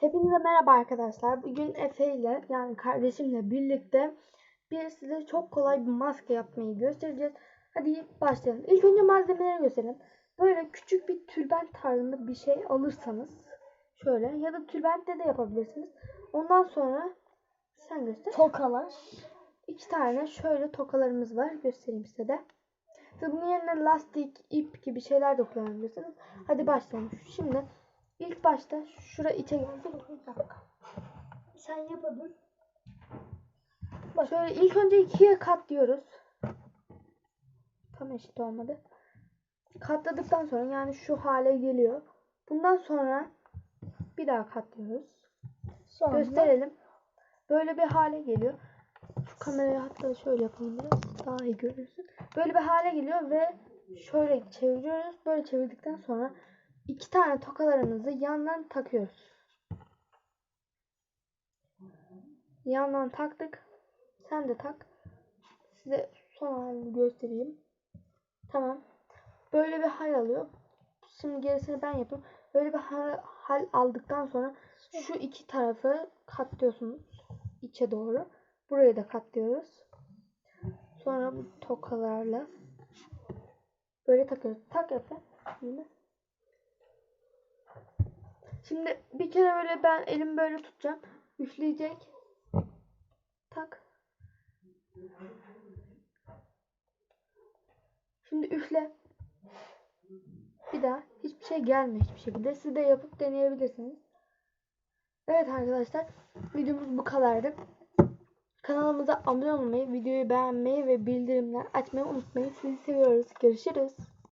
Hepinize merhaba arkadaşlar. Bugün Efe ile yani kardeşimle birlikte bir size çok kolay bir maske yapmayı göstereceğiz. Hadi başlayalım. İlk önce malzemeleri gösterelim. Böyle küçük bir tülbent tarzında bir şey alırsanız şöyle ya da tülbentle de yapabilirsiniz. Ondan sonra sen göster. Tokalar. İki tane şöyle tokalarımız var. Göstereyim size de. Ve bunun yerine lastik, ip gibi şeyler de kullanabilirsiniz. Hadi başlayalım. Şimdi ilk başta şura içe. Bir dakika. Sen yap dur. Şöyle ilk önce ikiye katlıyoruz. Tam eşit olmadı. Katladıktan sonra yani şu hale geliyor. Bundan sonra bir daha katlıyoruz. Sonra Gösterelim. Böyle bir hale geliyor. Şu kamerayı hatta şöyle yapalım biraz daha iyi görürsün. Böyle bir hale geliyor ve şöyle çeviriyoruz. Böyle çevirdikten sonra iki tane tokalarımızı yandan takıyoruz. Yandan taktık. Sen de tak. Size son halini göstereyim. Tamam. Böyle bir hal alıyor. Şimdi gerisini ben yapıyorum. Böyle bir hal, hal aldıktan sonra şu iki tarafı katlıyorsunuz içe doğru. Burayı da katlıyoruz. Sonra bu tokalarla böyle takıyoruz. Tak Efe. Şimdi. Şimdi bir kere böyle ben elim böyle tutacağım. Üfleyecek. Tak. Şimdi üfle. Bir daha hiçbir şey gelmiyor hiçbir şekilde. Siz de yapıp deneyebilirsiniz. Evet arkadaşlar videomuz bu kadardı. Kanalımıza abone olmayı, videoyu beğenmeyi ve bildirimler açmayı unutmayın. Sizi seviyoruz. Görüşürüz.